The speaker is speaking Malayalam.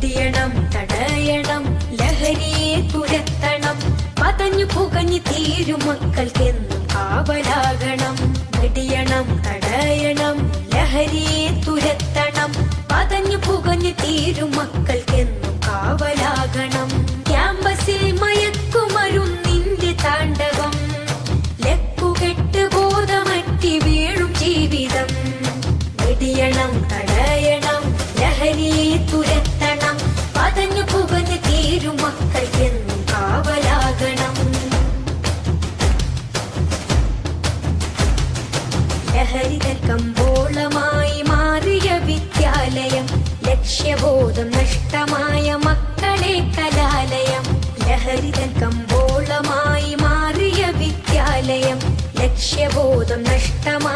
വെടിയണം തടയണം ലഹരിയെ തുരത്തണം പതഞ്ഞു പുകഞ്ഞു തീരും മക്കൾക്കെന്നും കാവലാകണം. വെടിയണം തടയണം ലഹരിയെ തുരത്തണം പതഞ്ഞു പുകഞ്ഞു തീരും മക്കൾക്കെന്നും ലഹരിതൻ കമ്പോളമായി മാറിയ വിദ്യാലയം ലക്ഷ്യബോധം നഷ്ടമായ മക്കളെ കലാലയം. ലഹരിതൻ കമ്പോളമായി മാറിയ വിദ്യാലയം ലക്ഷ്യബോധം നഷ്ടമായ